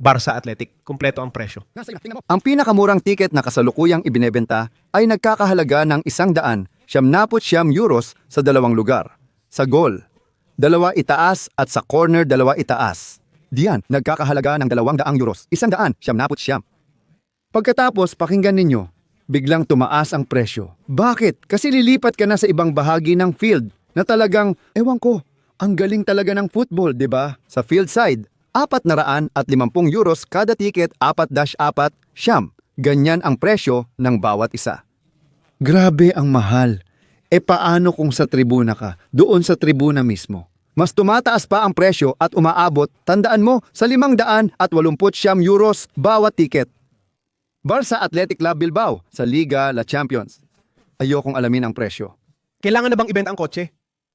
Barca Athletic. Kumpleto ang presyo. Ang pinakamurang tiket na kasalukuyang ibinebenta ay nagkakahalaga ng isang daan siyamnapot siyam euros sa dalawang lugar. Sa goal, dalawa itaas at sa corner dalawa itaas. Diyan, nagkakahalaga ng dalawang daang euros, isang daan siyamnapot siyam. Pagkatapos, pakinggan ninyo, biglang tumaas ang presyo. Bakit? Kasi lilipat ka na sa ibang bahagi ng field na talagang, ewan ko, ang galing talaga ng football, di ba? Sa field side, apat na raan at limampung euros kada ticket, apat dash apat, siyam. Ganyan ang presyo ng bawat isa. Grabe ang mahal. E paano kung sa tribuna ka, doon sa tribuna mismo? Mas tumataas pa ang presyo at umaabot, tandaan mo, sa limang daan at walumput siyam euros bawat ticket. Barca Athletic Club Bilbao sa Liga La Champions. Ayokong alamin ang presyo. Kailangan na bang ibenta ang kotse?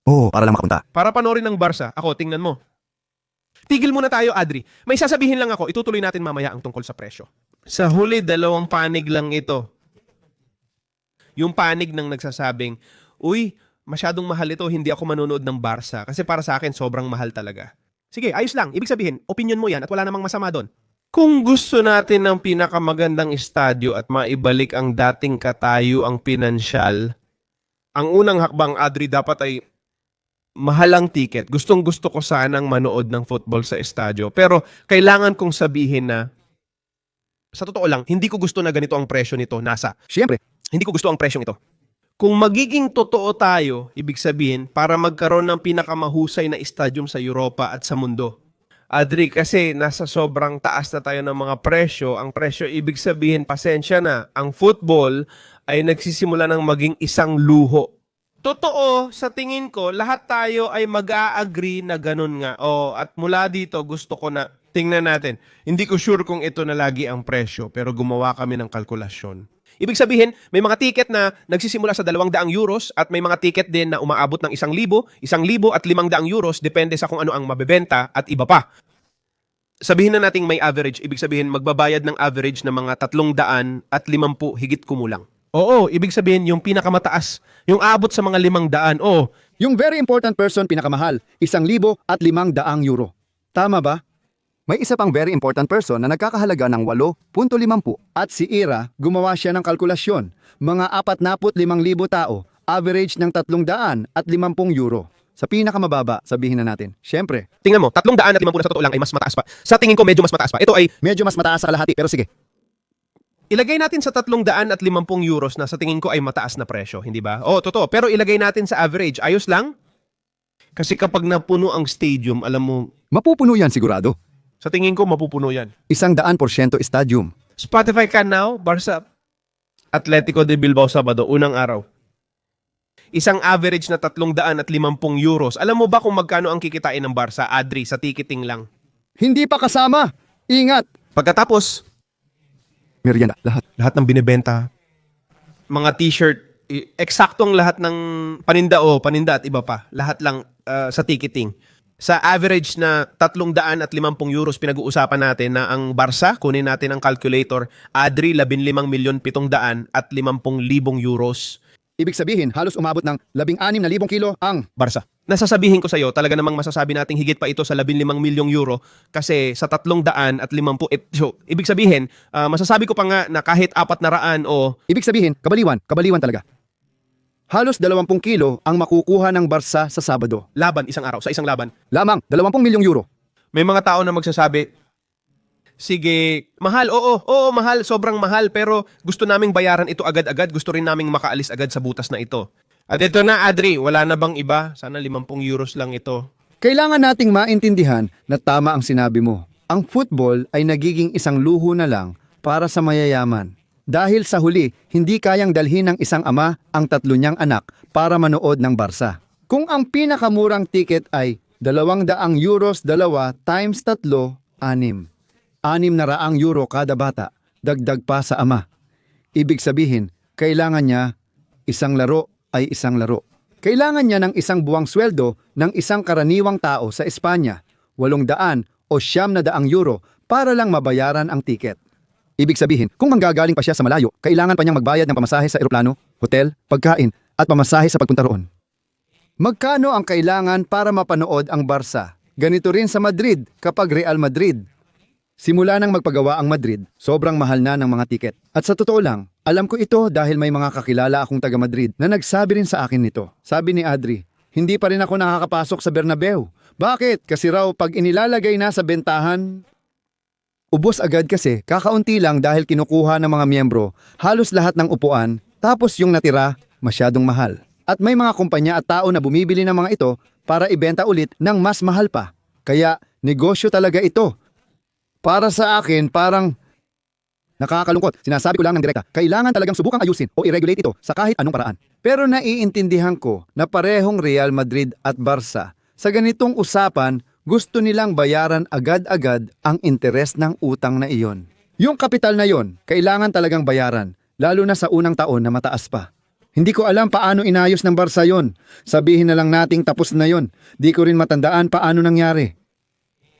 Oo, para lang makapunta. Para panoorin ng Barca. Ako, tingnan mo. Tigil muna tayo, Adri. May sasabihin lang ako, itutuloy natin mamaya ang tungkol sa presyo. Sa huli, dalawang panig lang ito. Yung panig ng nagsasabing, Uy, masyadong mahal ito, hindi ako manonood ng Barca. Kasi para sa akin, sobrang mahal talaga. Sige, ayos lang. Ibig sabihin, opinion mo yan at wala namang masama doon. Kung gusto natin ng pinakamagandang estadyo at maibalik ang dating katayo ang pinansyal, ang unang hakbang, Adri, dapat ay mahal ang ticket. Gustong gusto ko sanang manood ng football sa estadyo. Pero kailangan kong sabihin na, sa totoo lang, hindi ko gusto na ganito ang presyo nito, nasa. Siyempre, Hindi ko gusto ang presyong ito. Kung magiging totoo tayo, ibig sabihin, para magkaroon ng pinakamahusay na stadium sa Europa at sa mundo. Adri, kasi nasa sobrang taas na tayo ng mga presyo. Ang presyo, ibig sabihin, pasensya na, ang football ay nagsisimula ng maging isang luho. Totoo, sa tingin ko, lahat tayo ay mag-a-agree na ganun nga. O, at mula dito, gusto ko na, tingnan natin. Hindi ko sure kung ito na lagi ang presyo, pero gumawa kami ng kalkulasyon. Ibig sabihin, may mga ticket na nagsisimula sa 200 euros at may mga ticket din na umaabot ng 1,000, 1,000 at 500 euros depende sa kung ano ang mabebenta at iba pa. Sabihin na nating may average, ibig sabihin magbabayad ng average ng mga 300 at 50 higit kumulang. Oo, ibig sabihin yung pinakamataas, yung abot sa mga 500. Oo, yung very important person pinakamahal, isang libo at limang daang euro. Tama ba? May isa pang very important person na nagkakahalaga ng 8.50 at si Ira gumawa siya ng kalkulasyon. Mga 45,000 tao, average ng 300 at 50 euro. Sa pinakamababa, sabihin na natin. Siyempre, tingnan mo, 300 at 50 na sa totoo lang ay mas mataas pa. Sa tingin ko medyo mas mataas pa. Ito ay medyo mas mataas sa kalahati pero sige. Ilagay natin sa 300 at 50 euros na sa tingin ko ay mataas na presyo, hindi ba? Oo, totoo. Pero ilagay natin sa average, ayos lang? Kasi kapag napuno ang stadium, alam mo, Mapupuno yan sigurado. sa tingin ko mapupuno yan. Isang daan porsyento stadium. Spotify ka now, Barca Atletico de Bilbao Sabado, unang araw. Isang average na 300 at 50 euros. Alam mo ba kung magkano ang kikitain ng Barca, Adri, sa ticketing lang? Hindi pa kasama. Ingat. Pagkatapos, Merienda, lahat. lahat ng binebenta, mga t-shirt, i- eksaktong lahat ng paninda o paninda at iba pa. Lahat lang uh, sa ticketing. Sa average na 300 at 50 euros pinag-uusapan natin na ang Barca, kunin natin ang calculator, Adri 15 milyon 700 at 50 libong euros. Ibig sabihin, halos umabot ng 16,000 kilo ang Barca. Nasasabihin ko sa iyo, talaga namang masasabi nating higit pa ito sa 15 milyong euro kasi sa 300 at 50 it, so, ibig sabihin, ah, masasabi ko pa nga na kahit apat na raan o Ibig sabihin, kabaliwan, kabaliwan talaga. Halos 20 kilo ang makukuha ng Barca sa Sabado. laban isang araw, sa isang laban, Lamang 20 milyong euro. may mga tao na magsasabi, sige, mahal, oo, oo, mahal, sobrang mahal, pero gusto naming bayaran ito agad-agad, gusto rin naming makaalis agad sa butas na ito. At ito na, Adri, wala na bang iba? Sana 50 euros lang ito. Kailangan nating maintindihan na tama ang sinabi mo. Ang football ay nagiging isang luho na lang para sa mayayaman. Dahil sa huli, hindi kayang dalhin ng isang ama ang tatlo niyang anak para manood ng Barca. Kung ang pinakamurang ticket ay 200 euros dalawa times tatlo, anim. Anim na raang euro kada bata, dagdag pa sa ama. Ibig sabihin, kailangan niya isang laro ay isang laro. Kailangan niya ng isang buwang sweldo ng isang karaniwang tao sa Espanya, walong daan o siyam na daang euro para lang mabayaran ang tiket. Ibig sabihin, kung manggagaling pa siya sa malayo, kailangan pa niyang magbayad ng pamasahe sa eroplano, hotel, pagkain, at pamasahe sa pagpunta roon. Magkano ang kailangan para mapanood ang Barca? Ganito rin sa Madrid kapag Real Madrid. Simula nang magpagawa ang Madrid, sobrang mahal na ng mga tiket. At sa totoo lang, alam ko ito dahil may mga kakilala akong taga Madrid na nagsabi rin sa akin nito. Sabi ni Adri, hindi pa rin ako nakakapasok sa Bernabeu. Bakit? Kasi raw pag inilalagay na sa bentahan, Ubos agad kasi kakaunti lang dahil kinukuha ng mga miyembro halos lahat ng upuan tapos yung natira masyadong mahal. At may mga kumpanya at tao na bumibili ng mga ito para ibenta ulit ng mas mahal pa. Kaya negosyo talaga ito. Para sa akin parang nakakalungkot. Sinasabi ko lang ng direkta, kailangan talagang subukang ayusin o i-regulate ito sa kahit anong paraan. Pero naiintindihan ko na parehong Real Madrid at Barca sa ganitong usapan gusto nilang bayaran agad-agad ang interes ng utang na iyon. Yung kapital na yon, kailangan talagang bayaran, lalo na sa unang taon na mataas pa. Hindi ko alam paano inayos ng Barca yon. Sabihin na lang nating tapos na yon. Di ko rin matandaan paano nangyari.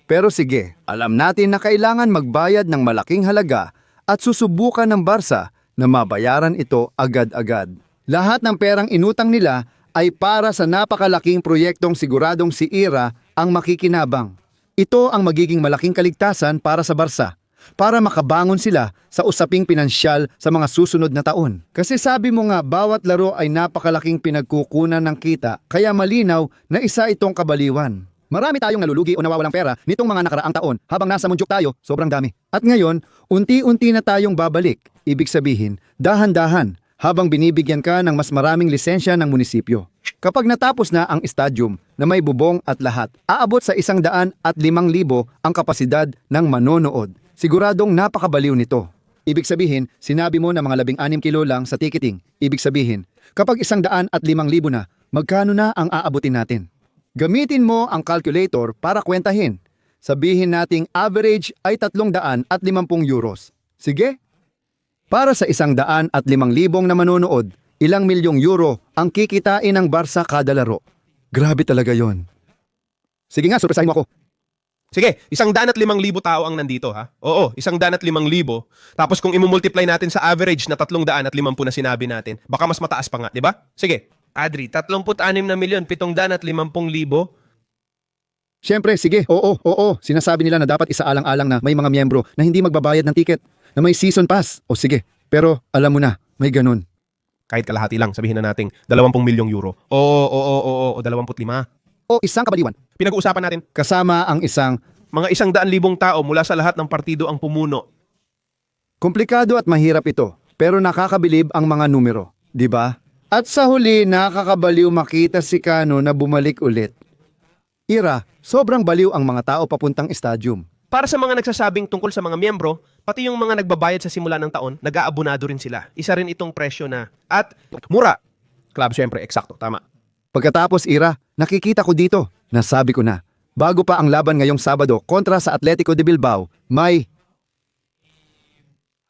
Pero sige, alam natin na kailangan magbayad ng malaking halaga at susubukan ng Barca na mabayaran ito agad-agad. Lahat ng perang inutang nila ay para sa napakalaking proyektong siguradong si Ira ang makikinabang. Ito ang magiging malaking kaligtasan para sa Barca para makabangon sila sa usaping pinansyal sa mga susunod na taon. Kasi sabi mo nga bawat laro ay napakalaking pinagkukunan ng kita kaya malinaw na isa itong kabaliwan. Marami tayong nalulugi o nawawalang pera nitong mga nakaraang taon habang nasa munjuk tayo, sobrang dami. At ngayon, unti-unti na tayong babalik. Ibig sabihin, dahan-dahan habang binibigyan ka ng mas maraming lisensya ng munisipyo. Kapag natapos na ang stadium na may bubong at lahat, aabot sa isang daan at limang libo ang kapasidad ng manonood. Siguradong napakabaliw nito. Ibig sabihin, sinabi mo na mga labing anim kilo lang sa ticketing. Ibig sabihin, kapag isang daan at limang libo na, magkano na ang aabutin natin? Gamitin mo ang calculator para kwentahin. Sabihin nating average ay tatlong daan at limampung euros. Sige? Para sa isang daan at limang libong na manonood, ilang milyong euro ang kikitain ng Barca kada laro. Grabe talaga yon. Sige nga, surpresahin mo ako. Sige, isang daan at limang libo tao ang nandito ha. Oo, isang daan at limang libo. Tapos kung imumultiply natin sa average na tatlong daan at limampu na sinabi natin, baka mas mataas pa nga, di ba? Sige, Adri, 36 na milyon, pitong daan at limampung libo. Siyempre, sige, oo, oo. Sinasabi nila na dapat isaalang-alang na may mga miyembro na hindi magbabayad ng ticket, na may season pass. O sige, pero alam mo na, may ganun. Kahit kalahati lang, sabihin na nating 20 milyong euro. Oo, oo, oo, oo, o 25. O isang kabaliwan, Pinag-uusapan natin, kasama ang isang mga isang daan libong tao mula sa lahat ng partido ang pumuno. Komplikado at mahirap ito, pero nakakabilib ang mga numero, di ba? At sa huli, nakakabaliw makita si Kano na bumalik ulit. Ira, sobrang baliw ang mga tao papuntang stadium. Para sa mga nagsasabing tungkol sa mga miyembro, pati yung mga nagbabayad sa simula ng taon, nag-aabonado rin sila. Isa rin itong presyo na, at mura. Club, syempre, eksakto, tama. Pagkatapos, Ira, nakikita ko dito, nasabi ko na, bago pa ang laban ngayong Sabado kontra sa Atletico de Bilbao, may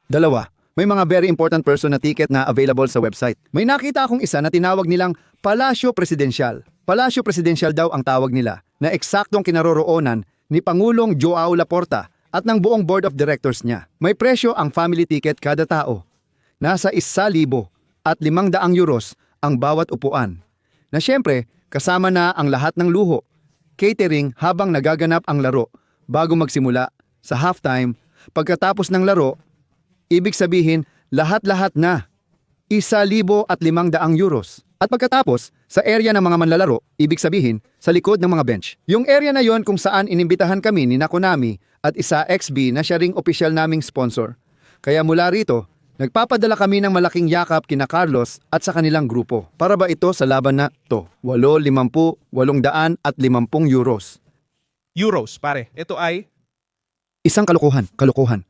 dalawa. May mga very important person na ticket na available sa website. May nakita akong isa na tinawag nilang Palasyo Presidensyal. Palasyo Presidensyal daw ang tawag nila na eksaktong kinaroroonan ni Pangulong Joao Laporta at ng buong board of directors niya. May presyo ang family ticket kada tao. Nasa isa libo at limang daang euros ang bawat upuan. Na siyempre, kasama na ang lahat ng luho, catering habang nagaganap ang laro bago magsimula sa halftime, pagkatapos ng laro, ibig sabihin lahat-lahat na. Isa libo at limang daang euros. At pagkatapos, sa area ng mga manlalaro, ibig sabihin, sa likod ng mga bench. Yung area na yon kung saan inimbitahan kami ni Nakonami at isa XB na siya ring opisyal naming sponsor. Kaya mula rito, nagpapadala kami ng malaking yakap kina Carlos at sa kanilang grupo. Para ba ito sa laban na to? 8, 50, 800 at 50 euros. Euros, pare. Ito ay Isang kalokohan, kalokohan.